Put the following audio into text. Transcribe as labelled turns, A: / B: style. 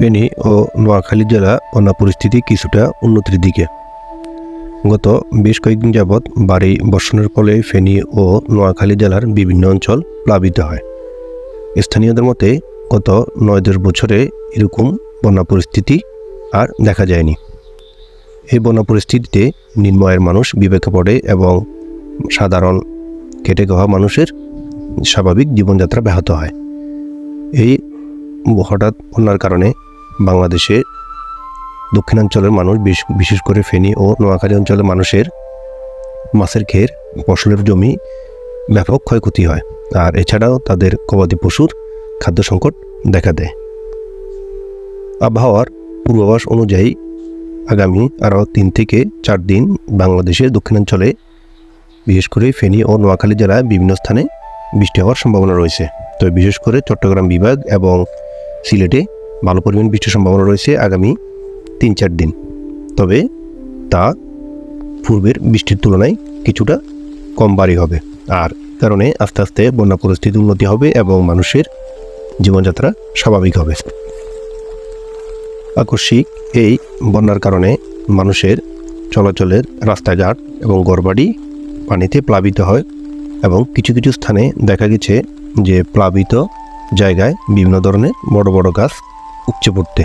A: ফেনী ও নোয়াখালী জেলা বন্যা পরিস্থিতি কিছুটা উন্নতির দিকে। গত বেশ কয়েকদিন যাবৎ বাড়ি বর্ষণের ফলে ফেনী ও নোয়াখালী জেলার বিভিন্ন অঞ্চল প্লাবিত হয়। স্থানীয়দের মতে, গত নয় দশ বছরে এরকম বন্যা পরিস্থিতি আর দেখা যায়নি। এই বন্যা পরিস্থিতিতে নিম্নয়ের মানুষ বিবেকে পড়ে এবং সাধারণ খেটে খাওয়া মানুষের স্বাভাবিক জীবনযাত্রা ব্যাহত হয়। এই হঠাৎ বন্যার কারণে বাংলাদেশে দক্ষিণাঞ্চলের মানুষ বিশেষ করে ফেনী ও নোয়াখালী অঞ্চলের মানুষের মাছের ক্ষের ফসলের জমি ব্যাপক ক্ষয়ক্ষতি হয়। আর এছাড়াও তাদের গবাদি পশুর খাদ্য সংকট দেখা দেয়। আবহাওয়ার পূর্বাভাস অনুযায়ী আগামী আরও তিন থেকে চার দিন বাংলাদেশের দক্ষিণাঞ্চলে, বিশেষ করে ফেনী ও নোয়াখালী জেলায় বিভিন্ন স্থানে বৃষ্টি হওয়ার সম্ভাবনা রয়েছে। তো বিশেষ করে চট্টগ্রাম বিভাগ এবং সিলেটে ভালো পরিমাণ বৃষ্টির সম্ভাবনা রয়েছে আগামী তিন চার দিন। তবে তা পূর্বের বৃষ্টির তুলনায় কিছুটা কম বাড়ি হবে। আর কারণে আস্তে আস্তে বন্যা পরিস্থিতি উন্নতি হবে এবং মানুষের জীবনযাত্রা স্বাভাবিক হবে। আকস্মিক এই বন্যার কারণে মানুষের চলাচলের রাস্তাঘাট এবং গড়বাড়ি পানিতে প্লাবিত হয় এবং কিছু কিছু স্থানে দেখা গেছে যে প্লাবিত জায়গায় বিভিন্ন ধরনের বড় বড় গাছ উপচে পড়তে।